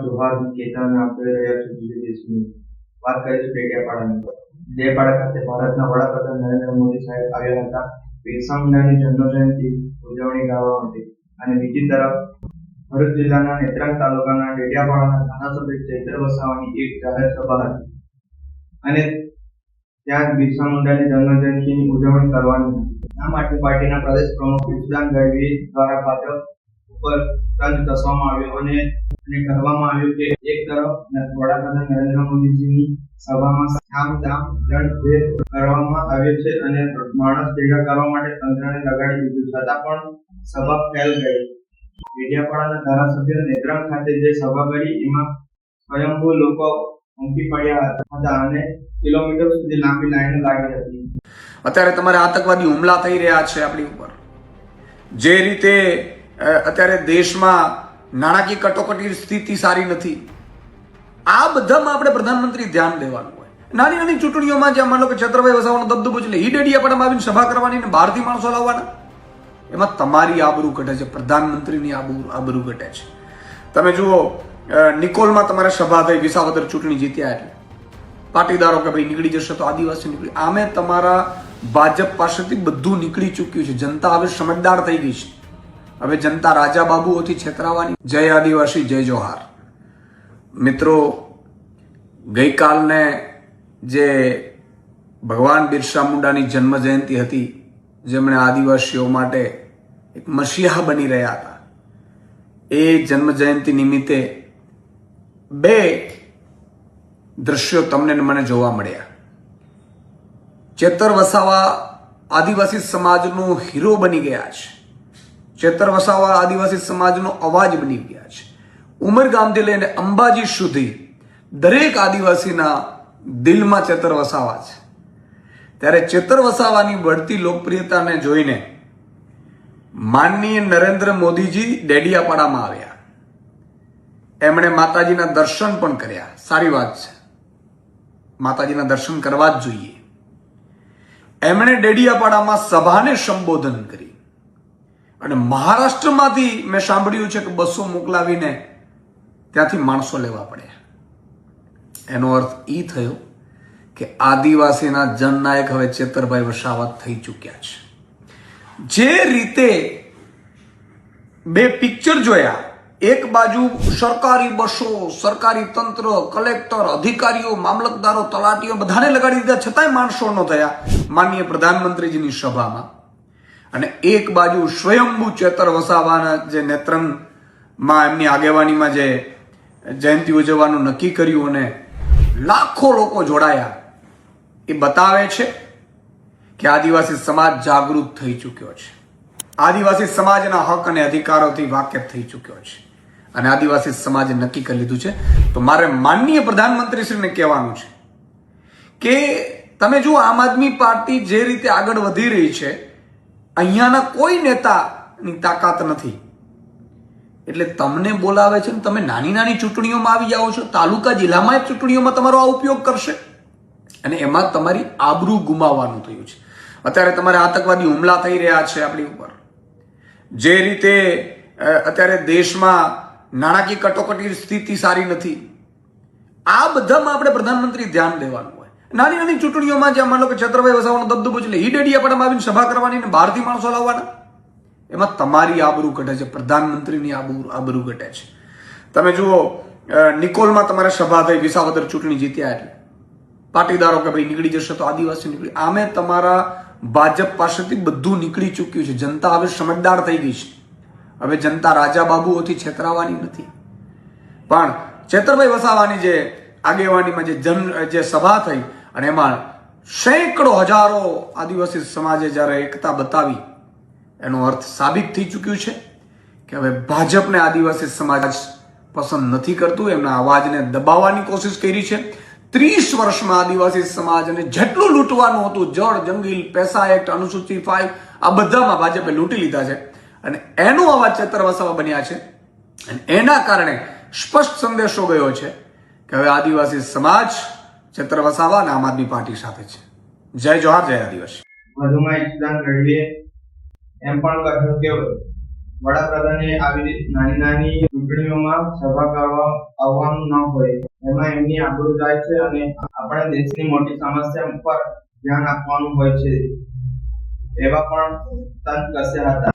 સૌહાર્દનું ચેતન આપી રહ્યા છે બીજે દેશની વાત કરીશું ડેડિયાપાડાની ડેડિયાપાડા ખાતે ભારતના વડાપ્રધાન નરેન્દ્ર મોદી સાહેબ આવ્યા હતા બિરસા મુંડાની જન્મજયંતિ ઉજવણી કરવા માટે અને બીજી તરફ ભરૂચ જિલ્લાના નેત્રાંગ તાલુકાના ડેડિયાપાડાના ધારાસભ્ય ચૈત્ર વસાવાની એક જાહેર સભા હતી અને ત્યાં બિરસા મુંડાની જન્મજયંતિની ઉજવણી કરવાની હતી આ માટે પાર્ટીના પ્રદેશ પ્રમુખ વિશ્વાન ગઢવી દ્વારા ભાજપ ઉપર તંજ કસવામાં આવ્યો અને અને કહેવામાં આવ્યું કે એક તરફ વડાપ્રધાન નરેન્દ્ર મોદીજીની સભામાં સામ દામ દંડ ભેદ કરવામાં આવ્યો છે અને માણસ ભેગા કરવા માટે તંત્રને લગાડી દીધું છતાં પણ સભા ફેલ ગઈ. ડેડિયાપાડાના ધારાસભ્ય નેત્રમ ખાતે જે સભા કરી, એમાં સ્વયંભૂ લોકો ઉમટી પડ્યા હતા અને કિલોમીટર સુધી લાંબી લાઈનો લાગી હતી. અત્યારે તમારે આતંકવાદી હુમલા થઈ રહ્યા છે આપણી ઉપર. જે રીતે અત્યારે દેશમાં નાણાકીય કટોકટી સ્થિતિ સારી નથી. આ બધામાં આપણે પ્રધાનમંત્રી ધ્યાન દેવાનું હોય. નાની નાની ચૂંટણીઓમાં જ્યાં માનો કે છત્રભાઈ વસાવાનો દબદબો એટલે ઈ ડેડિયાપાડામાં આવીને સભા કરવાની ને બહારથી માણસો લાવવાના. એમાં તમારી આબરૂ ઘટે છે, પ્રધાનમંત્રીની આબરૂ આબરૂ ઘટે છે. તમે જુઓ નિકોલમાં તમારે સભા થઈ વિસાવદર ચૂંટણી જીત્યા એટલે. પાટીદારો કે ભાઈ નીકળી જશે તો આદિવાસી નીકળી આમે તમારા ભાજપ પાસેથી બધું નીકળી ચૂક્યું છે. જનતા હવે સમજદાર થઈ ગઈ છે. હવે જનતા રાજા બાબુઓથી છેતરાવાની. જય આદિવાસી, જય જોહાર. મિત્રો, ગઈકાલને જે ભગવાન બિરસા મુંડાની જન્મ જયંતિ હતી, જેમણે આદિવાસીઓ માટે એક મસીહા બની રહ્યા હતા, એ જન્મ જયંતિ નિમિત્તે બે દ્રશ્યો તમને મને જોવા મળ્યા. ચેતર વસાવા આદિવાસી સમાજનો હીરો બની ગયા છે. ચેતર વસાવા આદિવાસી સમાજનો અવાજ બની ગયા છે. ઉમરગામથી લઈને અંબાજી સુધી દરેક આદિવાસીના દિલમાં ચેતર વસાવા છે. ત્યારે ચેતર વસાવાની બઢતી લોકપ્રિયતાને જોઈને માનનીય નરેન્દ્ર મોદીજી ડેડિયાપાડામાં આવ્યા. એમણે માતાજીના દર્શન પણ કર્યા. સારી વાત છે. માતાજીના દર્શન કરવા જ જોઈએ. એમણે ડેડિયાપાડામાં સભાને સંબોધન કરી અને મહારાષ્ટ્રમાંથી મેં સાંભળ્યું છે કે બસો મોકલાવીને ત્યાંથી માણસો લેવા પડ્યા. એનો અર્થ એ થયો કે આદિવાસીના જનનાયક હવે ચેતરભાઈ વસાવત થઈ ચૂક્યા છે. જે રીતે બે પિક્ચર જોયા, એક બાજુ સરકારી બસો, સરકારી તંત્ર કલેક્ટર અધિકારીઓ, મામલતદારો, તલાટીઓ, બધાને લગાડી દીધા, છતાંય માણસો ન થયા. માનનીય પ્રધાનમંત્રીજીની સભામાં અને એક બાજુ સ્વયંભુ ચેતર વસાવાના જે નેત્રંગમાં એમની આગેવાનીમાં જે જયંતિ ઉજવવાનું નક્કી કર્યું અને લાખો લોકો જોડાયા, એ બતાવે છે કે આદિવાસી સમાજ જાગૃત થઈ ચૂક્યો છે. આદિવાસી સમાજના હક અને અધિકારોથી વાકેફ થઈ ચૂક્યો છે. અને આદિવાસી સમાજે નક્કી કરી લીધું છે. તો મારે માનનીય પ્રધાનમંત્રીશ્રીને કહેવાનું છે કે તમે જુઓ, આમ આદમી પાર્ટી જે રીતે આગળ વધી રહી છે અહીંયાના કોઈ નેતાની તાકાત નથી. એટલે તમને બોલાવે છે ને તમે નાની નાની ચૂંટણીઓમાં આવી જાઓ છો, તાલુકા જિલ્લામાં ચૂંટણીઓમાં તમારો આ ઉપયોગ કરશે. અને એમાં તમારી આબરૂ ગુમાવવાનું થયું છે. અત્યારે તમારે આતંકવાદી હુમલા થઈ રહ્યા છે આપણી ઉપર. જે રીતે અત્યારે દેશમાં નાણાકીય કટોકટી સ્થિતિ સારી નથી. આ બધામાં આપણે પ્રધાનમંત્રી ધ્યાન દેવાનું નાની નાની ચૂંટણીઓમાં જ્યાં માનો કે છત્રભાઈ વસાવાનો દબદબો એટલે ઈ આવીને સભા કરવાની ને બહારથી માણસો લાવવાના, એમાં તમારી આબરૂ ઘટે છે, પ્રધાનમંત્રીની આબરૂ આબરૂ ઘટે છે. તમે જુઓ નિકોલમાં તમારે સભા થઈ, વિસાવદર ચૂંટણી જીત્યા એટલે. પાટીદારો કે ભાઈ નીકળી જશે તો આદિવાસી નીકળી આમે તમારા ભાજપ પાસેથી બધું નીકળી ચૂક્યું છે. જનતા હવે સમજદાર થઈ ગઈ છે. હવે જનતા રાજા બાબુઓથી છેતરાવાની નથી. પણ ચેતરભાઈ વસાવાની જે આગેવાનીમાં જે જન જે સભા થઈ અને એમાં સેંકડો હજારો આદિવાસી સમાજે જ્યારે એકતા બતાવી, એનો અર્થ સાબિત થઈ ચૂક્યું છે કે હવે ભાજપને આદિવાસી સમાજ પસંદ નથી કરતું, એમના અવાજને દબાવવાની કોશિશ કરી છે. ત્રીસ વર્ષમાં આદિવાસી સમાજને જેટલું લૂંટવાનું હતું, જળ, જંગલ, પૈસા એક્ટ અનુસૂચિત ફાઇવ આ બધામાં ભાજપે લૂંટી લીધા છે. અને એનો અવાજ ચેતર બન્યા છે. અને એના કારણે સ્પષ્ટ સંદેશો ગયો છે કે હવે આદિવાસી સમાજ ચેતર વસાવા અને આમ આદમી પાર્ટી સાથે છે. જય જોહાર, જય આદિવાસી. વધુમાં ઈશદાન મેળવીએ એમ પણ કહ્યું કે વડાપ્રધાને આવી નાની નાની ચૂંટણીઓમાં સભા કરવા આવવાનું ન હોય. એમાં એમની આબરૂ જાય છે અને આપણા દેશની મોટી સમસ્યા ઉપર ધ્યાન આપવાનું હોય છે. એવા પણ તંત કસ્યા હતા.